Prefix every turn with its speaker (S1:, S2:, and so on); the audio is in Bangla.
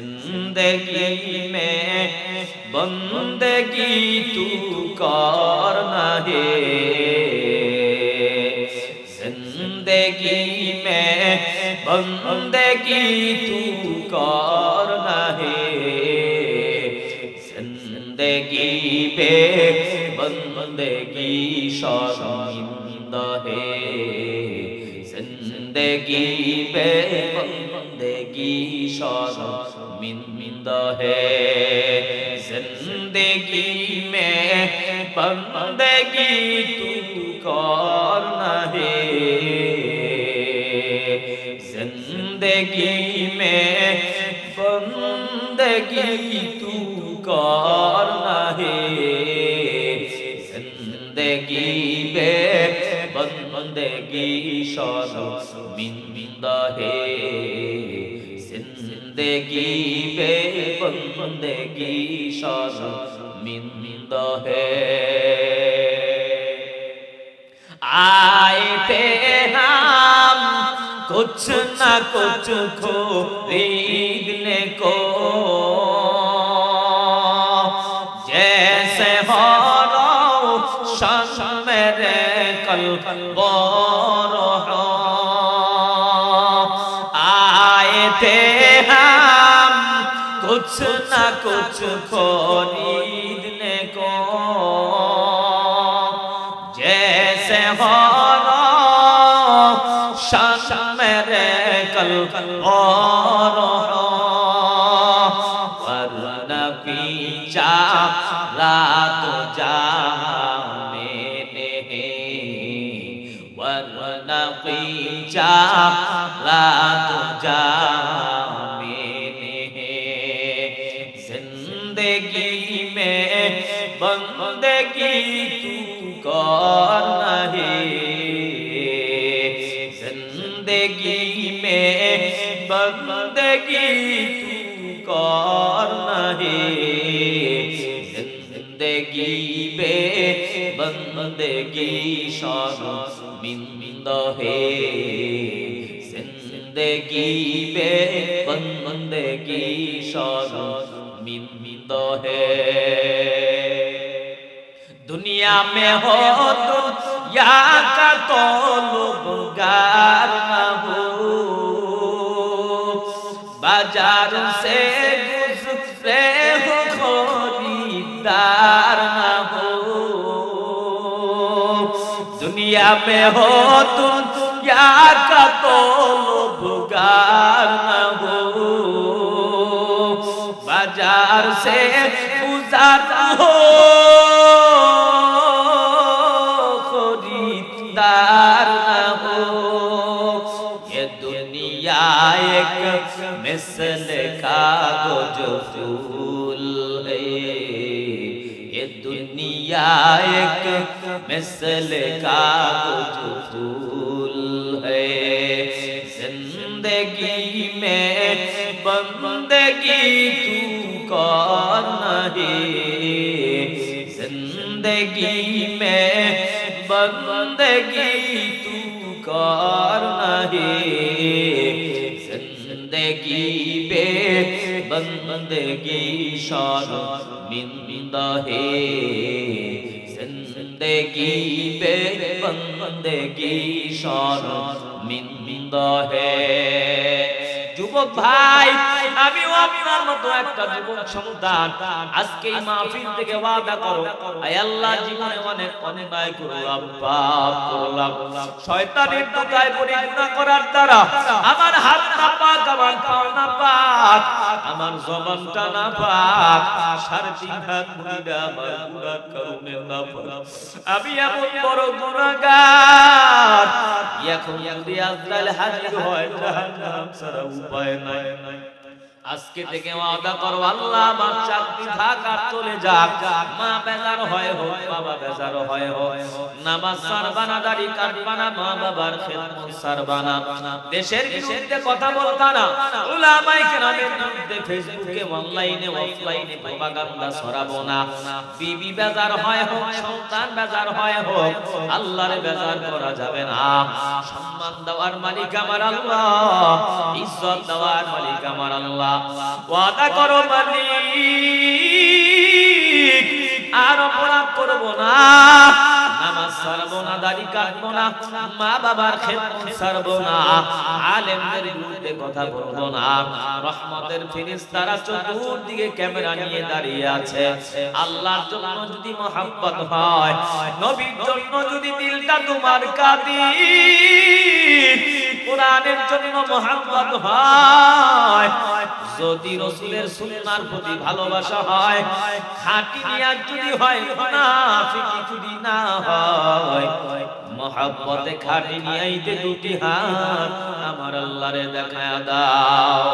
S1: زندگی میں بندگی تو کار نہ ہے۔ زندگی میں بندگی تو کار نہ ہے۔ زندگی پہ بندگی شرمندہ ہے۔ زندگی پہ بندگی شرمندہ شرمندہ ہے۔ زندگی میں بندگی تو کار نہ ہے۔ زندگی میں بندگی تو کار نہ ہے۔ زندگی میں بندگی شرمندہ ہے۔ जिंदगी बे बंदगी शर्मिंदा है आए थे हम कुछ न कुछ खरीदने को कुछ खरीदने को जैसे हो शान मेरे कल और वरना की चाला तो जा मैंने वरना की चाला زندگی کی کون ہے زندگی میں بندگی کی کون ہے زندگی میں بندگی شرمند ہے زندگی میں بندگی شرمند ہے दुनिया में हो दुनिया का तो लुबगार न हो बाजार से गुजरे हो खरीदार न हो दुनिया में हो दुनिया का तो लुबगार न हो बाजार से गुजार हो مثل کا جو پھول ہے۔ یہ دنیا ایک مثل کا جو پھول ہے۔ زندگی میں بندگی تو کون ہے؟ زندگی میں بندگی تو کون ہے؟ জিন্দগি বে বন্দগি সর বিন্দ হে জিন্দগি বে বন্দগি সর মিন্দ হে যুবক ভাই আমিও আপনার মতো একটা যুবক সন্তান। আজকে এই মাহফিল থেকে ওয়াদা করো। আয় আল্লাহ জীবনে অনেক অন্যায় করলাম পাপ করলাম শয়তানের দোকায় পড়ে গুনাহ করার দ্বারা আমার হাত না পাক আমার পাও না পাক আমার জবানটা না পাক সাড়ে তিন হাত মুড়িটা আমার গুনার কারণে না পাক আমি এমন বড় গুনাহগার। এখন যদি আজরাইল হাজির হয়, জাহান্নাম ছাড়া উপায় নাই। আজকে থেকে ওয়াদা করো আল্লাহ আমার চাকরি থাক আর চলে যাক। মা বেজার হয় হোক বাবা বেজার হয় হোক। নামাজ সারবানা দাড়ি কাটবানা মা বাবার খেদমত সারবানা। দেশের বিরুদ্ধে কথা বলতা না উলামায়ে কেরামের বিরুদ্ধে ফেসবুকে অনলাইনে অফলাইনে প্রপাগান্ডা ছড়াবো না। বিবি বেজার হয় হোক সন্তান বেজার হয় হোক আল্লাহর বেজার করা যাবে না। সম্মান দেওয়ার মালিক আমার আল্লাহ। ইজ্জত দেওয়ার মালিক আমার আল্লাহ। ওয়াদা করো মালিক, আর অপরাধ করব না। নামাজ ছাড়বো না, দাড়ি কাটবো না, মা বাবার খেদমত ছাড়বো না, আলেমদের বিরুদ্ধে কথা বলব না। রহমতের ফেরেশতারা চতুর্দিকে ক্যামেরা নিয়ে দাঁড়িয়ে আছে। আল্লাহর জন্য যদি মহাব্বত হয়, নবীর জন্য যদি দিলটা তোমার কাঁদি কোরআনের জন্য মহাব্বত হয়। যদি রসুলের সুন্নার প্রতি ভালোবাসা হয়, খাঁটি নিয়াত যদি হয় না হয়, মহাব্বতে খাঁটি নিয়াইতে দুটি হাত আমার আল্লাহরে দেখা দাও।